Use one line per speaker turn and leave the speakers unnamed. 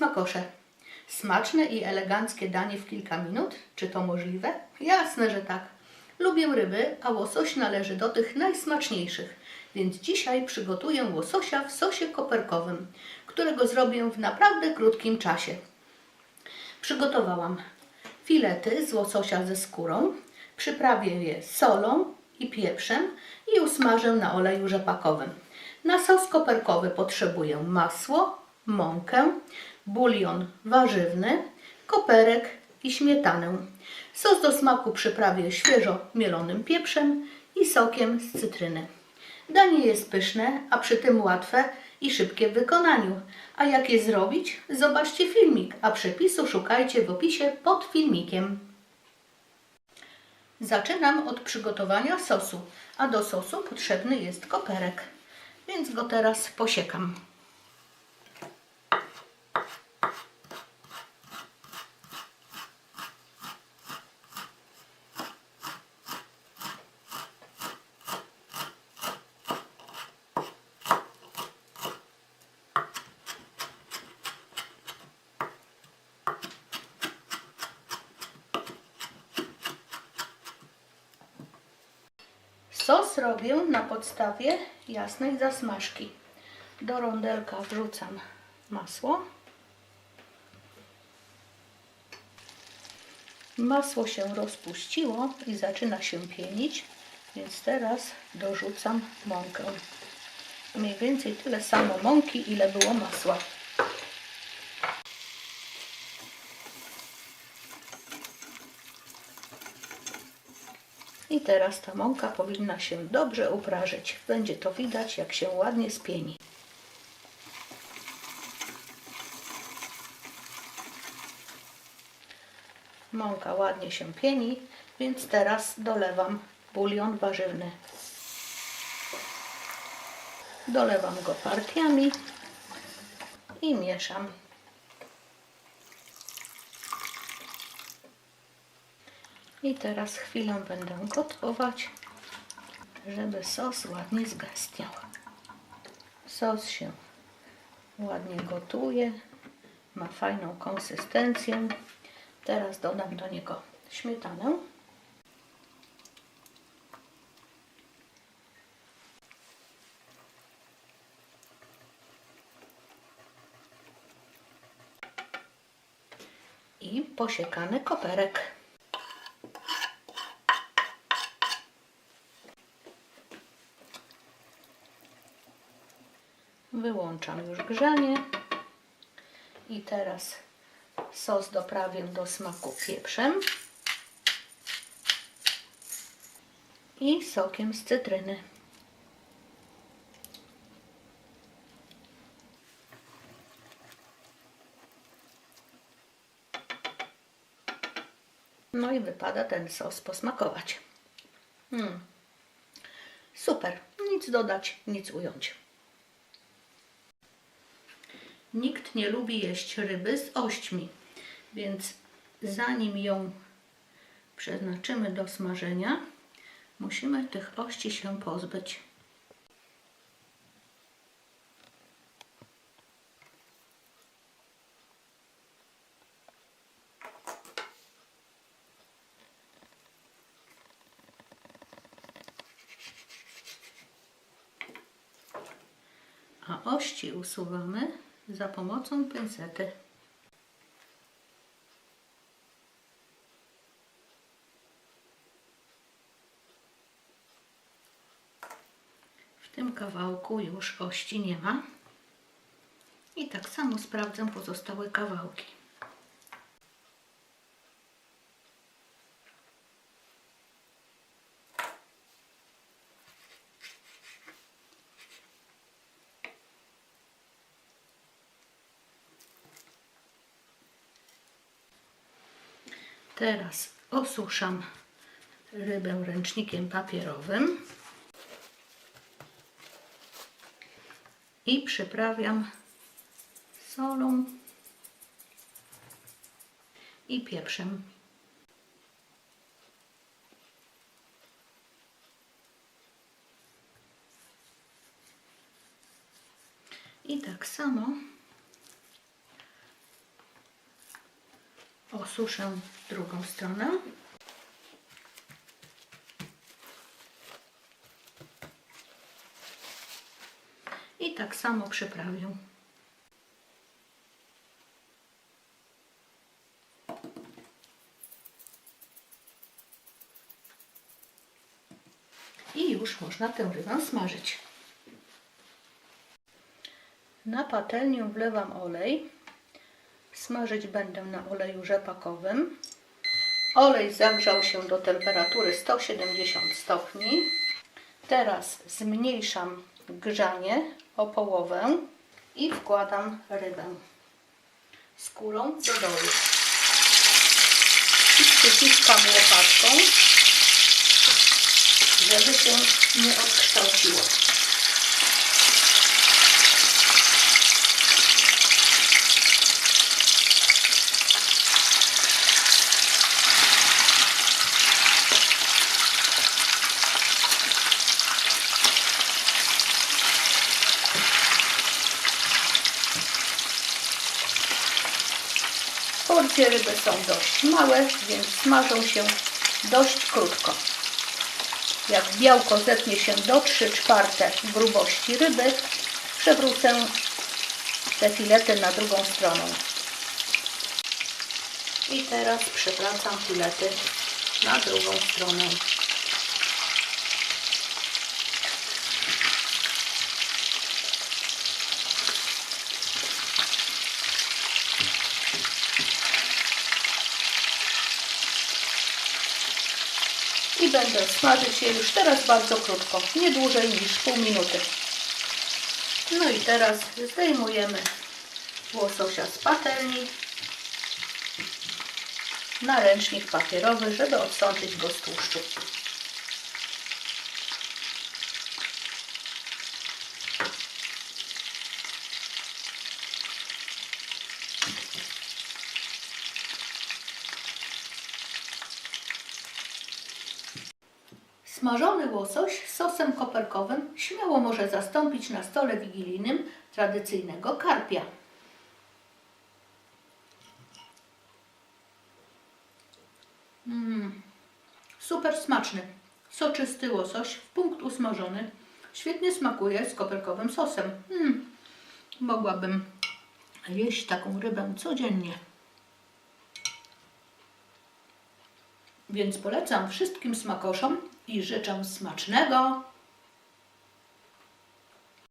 smakosze. Smaczne i eleganckie danie w kilka minut? Czy to możliwe? Jasne, że tak. Lubię ryby, a łosoś należy do tych najsmaczniejszych. Więc dzisiaj przygotuję łososia w sosie koperkowym, którego zrobię w naprawdę krótkim czasie. Przygotowałam filety z łososia ze skórą, przyprawię je solą i pieprzem i usmażę na oleju rzepakowym. Na sos koperkowy potrzebuję masło, mąkę, bulion warzywny, koperek i śmietanę. Sos do smaku przyprawię świeżo mielonym pieprzem i sokiem z cytryny. Danie jest pyszne, a przy tym łatwe i szybkie w wykonaniu. A jak je zrobić? Zobaczcie filmik, a przepisu szukajcie w opisie pod filmikiem. Zaczynam od przygotowania sosu, a do sosu potrzebny jest koperek, więc go teraz posiekam. Sos robię na podstawie jasnej zasmażki. Do rondelka wrzucam masło. Masło się rozpuściło i zaczyna się pienić, więc teraz dorzucam mąkę. Mniej więcej tyle samo mąki, ile było masła. I teraz ta mąka powinna się dobrze uprażyć. Będzie to widać, jak się ładnie spieni. Mąka ładnie się pieni, więc teraz dolewam bulion warzywny. Dolewam go partiami i mieszam. I teraz chwilę będę gotować, żeby sos ładnie zgęstniał. Sos się ładnie gotuje, ma fajną konsystencję. Teraz dodam do niego śmietanę. I posiekany koperek. Wyłączam już grzanie. I teraz sos doprawię do smaku pieprzem i sokiem z cytryny. No i wypada ten sos posmakować. Mm. Super, nic dodać, nic ująć. Nikt nie lubi jeść ryby z ośćmi, więc zanim ją przeznaczymy do smażenia, musimy tych ości się pozbyć. A ości usuwamy za pomocą pincety. W tym kawałku już ości nie ma. I tak samo sprawdzę pozostałe kawałki. Teraz osuszam rybę ręcznikiem papierowym i przyprawiam solą i pieprzem. I tak samo Osuszę drugą stronę. I tak samo przyprawię. I już można tę rybę smażyć. Na patelnię wlewam olej. Smażyć będę na oleju rzepakowym. Olej zagrzał się do temperatury 170 stopni. Teraz zmniejszam grzanie o połowę i wkładam rybę kulą do dołu. I przyciskam łopatką, żeby się nie odkształciło. Porcje ryby są dość małe, więc smażą się dość krótko. Jak białko zetnie się do 3 czwarte grubości ryby, przewrócę te filety na drugą stronę. I teraz przewracam filety na drugą stronę. Będę smażyć je już teraz bardzo krótko, nie dłużej niż pół minuty. No i teraz zdejmujemy łososia z patelni na ręcznik papierowy, żeby odsączyć go z tłuszczu. Smażony łosoś sosem koperkowym śmiało może zastąpić na stole wigilijnym tradycyjnego karpia. Mm, super smaczny, soczysty łosoś, w punkt usmażony. Świetnie smakuje z koperkowym sosem. Mm, mogłabym jeść taką rybę codziennie. Więc polecam wszystkim smakoszom i życzę smacznego